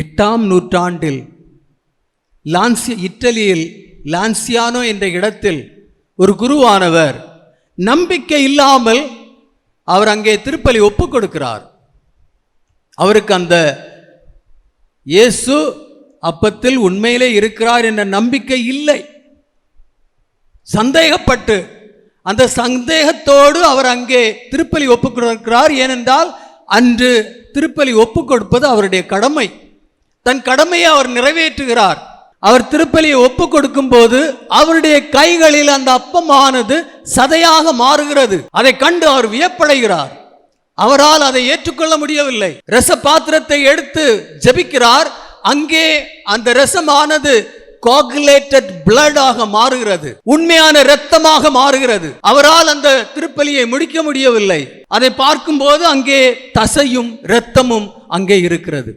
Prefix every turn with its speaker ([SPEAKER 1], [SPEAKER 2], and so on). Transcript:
[SPEAKER 1] எட்டாம் நூற்றாண்டில் லான்சி இட்டலியில் லான்சியானோ என்ற இடத்தில் ஒரு குருவானவர் நம்பிக்கை இல்லாமல் அவர் அங்கே திருப்பலி ஒப்பு கொடுக்கிறார். அவருக்கு அந்த இயேசு அப்பத்தில் உண்மையிலே இருக்கிறார் என்ற நம்பிக்கை இல்லை. சந்தேகப்பட்டு அந்த சந்தேகத்தோடு அவர் அங்கே திருப்பலி ஒப்பு கொடுக்கிறார். ஏனென்றால் அன்று திருப்பலி ஒப்பு கொடுப்பது அவருடைய கடமை. தன் கடமையை அவர் நிறைவேற்றுகிறார். அவர் திருப்பலியை ஒப்பு கொடுக்கும் போது அவருடைய கைகளில் அந்த அப்பமானது சதையாக மாறுகிறது. அதை கண்டு அவர் வியப்படைகிறார். அவரால் அதை ஏற்றுக்கொள்ள முடியவில்லை. ரச பாத்திரத்தை எடுத்து ஜெபிக்கிறார். அங்கே அந்த ரசமானது கோகுலேட்டட் பிளடாக மாறுகிறது. உண்மையான இரத்தமாக மாறுகிறது. அவரால் அந்த திருப்பலியை முடிக்க முடியவில்லை. அதை பார்க்கும்போது அங்கே தசையும் இரத்தமும் அங்கே இருக்கிறது.